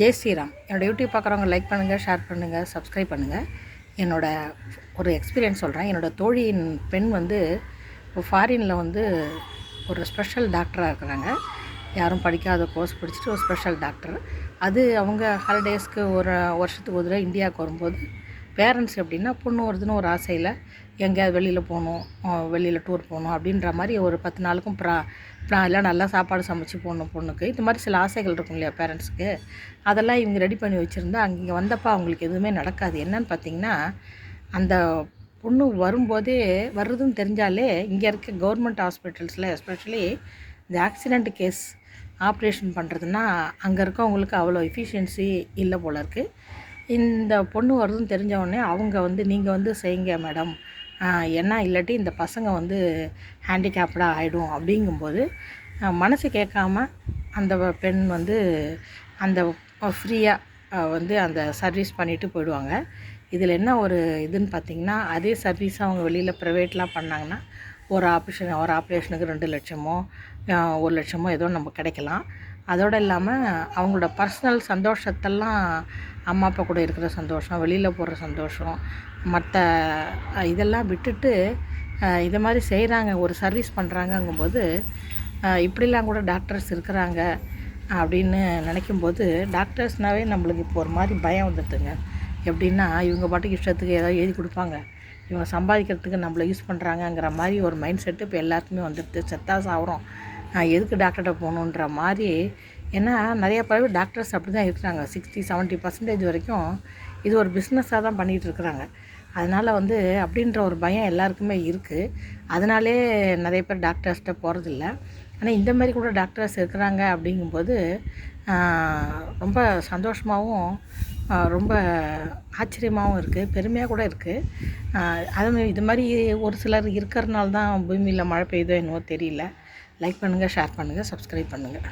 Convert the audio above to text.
ஜெய் ஸ்ரீராம். என்னோடய யூடியூப் பார்க்குறவங்க லைக் பண்ணுங்கள் ஷேர் பண்ணுங்கள் சப்ஸ்கிரைப் பண்ணுங்கள் என்னோடய ஒரு எக்ஸ்பீரியன்ஸ் சொல்கிறேன் என்னோடய தோழியின் பெண் வந்து ஃபாரினில் வந்து ஒரு ஸ்பெஷல் டாக்டராக இருக்கிறாங்க. யாரும் படிக்காத கோர்ஸ் படிச்சுட்டு ஒரு ஸ்பெஷல் டாக்டர் அது அவங்க ஹாலிடேஸ்க்கு ஒரு வருஷத்துக்கு ஒரு தடவை இந்தியாவுக்கு வரும்போது பேரண்ட்ஸ் எப்படின்னா பொண்ணு வருதுன்னு ஒரு ஆசையில் எங்கேயாவது வெளியில் போகணும் வெளியில் டூர் போகணும் அப்படின்ற மாதிரி ஒரு பத்து நாளுக்கும் ப்ரா ப்ரா எல்லாம் நல்லா சாப்பாடு சமைச்சு போடணும் பொண்ணுக்கு. இந்த மாதிரி சில ஆசைகள் இருக்கும் இல்லையா பேரண்ட்ஸுக்கு அதெல்லாம் இவங்க ரெடி பண்ணி வச்சுருந்தா அங்கே இங்கே வந்தப்போ அவங்களுக்கு எதுவுமே நடக்காது. என்னன்னு பார்த்தீங்கன்னா அந்த பொண்ணு வரும்போதே வர்றதுன்னு தெரிஞ்சாலே இங்கே இருக்க கவர்மெண்ட் ஹாஸ்பிட்டல்ஸில் எஸ்பெஷலி இந்த ஆக்சிடெண்ட் கேஸ் ஆப்ரேஷன் பண்ணுறதுன்னா அங்கே இருக்கவங்களுக்கு அவ்வளோ எஃபிஷியன்சி இல்லை போல இருக்குது இந்த பொண்ணு வருதுன்னு தெரிஞ்ச உடனே அவங்க வந்து நீங்கள் வந்து செய்யுங்க மேடம். ஏன்னா இல்லாட்டி இந்த பசங்க வந்து ஹேண்டிகேப்டாக ஆகிடும் அப்படிங்கும்போது மனசு கேட்காம அந்த பெண் வந்து அந்த ஃப்ரீயாக வந்து அந்த சர்வீஸ் பண்ணிவிட்டு போயிடுவாங்க. இதில் என்ன ஒரு இதுன்னு பார்த்தீங்கன்னா அதே சர்வீஸ் அவங்க வெளியில் ப்ரைவேட்லாம் பண்ணாங்கன்னா ஒரு ஆப்ரேஷன் ஒரு ஆப்ரேஷனுக்கு ரெண்டு லட்சமோ ஒரு லட்சமோ ஏதோ நம்ம கிடைக்கலாம். அதோடு இல்லாமல் அவங்களோட பர்சனல் சந்தோஷத்தெல்லாம் அம்மா அப்பா கூட இருக்கிற சந்தோஷம் வெளியில் போகிற சந்தோஷம் மற்ற இதெல்லாம் விட்டுட்டு இதை மாதிரி செய்கிறாங்க ஒரு சர்வீஸ் பண்ணுறாங்கங்கும்போது இப்படிலாம் கூட டாக்டர்ஸ் இருக்கிறாங்க அப்படின்னு நினைக்கும்போது டாக்டர்ஸ்னாவே நம்மளுக்கு இப்போ ஒரு மாதிரி பயம் வந்துடுதுங்க எப்படின்னா இவங்க பாட்டுக்கு இஷ்டத்துக்கு ஏதாவது எழுதி கொடுப்பாங்க. இவங்க சம்பாதிக்கிறதுக்கு நம்மளை யூஸ் பண்ணுறாங்கங்கிற மாதிரி ஒரு மைண்ட் செட்டு இப்போ எல்லாருக்குமே வந்துடுது செத்தா சாகுறோம் நான் எதுக்கு டாக்டர்கிட்ட போகணுன்ற மாதிரி ஏன்னா நிறைய பேர் டாக்டர்ஸ் அப்படி தான் இருக்கிறாங்க. சிக்ஸ்டி செவன்ட்டி பர்சன்டேஜ் வரைக்கும் இது ஒரு பிஸ்னஸாக தான் பண்ணிகிட்டு இருக்கிறாங்க. அதனால் வந்து அப்படின்ற ஒரு பயம் எல்லாருக்குமே இருக்குது அதனாலே நிறைய பேர் டாக்டர்ஸ்கிட்ட போகிறதில்ல ஆனால் இந்த மாதிரி கூட டாக்டர்ஸ் இருக்கிறாங்க அப்படிங்கும்போது ரொம்ப சந்தோஷமாகவும் ரொம்ப ஆச்சரியமாகவும் இருக்குது பெருமையாக கூட இருக்குது அதுவும் இது மாதிரி ஒரு சிலர் இருக்கிறனால தான் பூமியில் மழை பெய்யுதோ என்னவோ தெரியல. லைக் பண்ணுங்கள் ஷேர் பண்ணுங்கள் சப்ஸ்கிரைப் பண்ணுங்கள்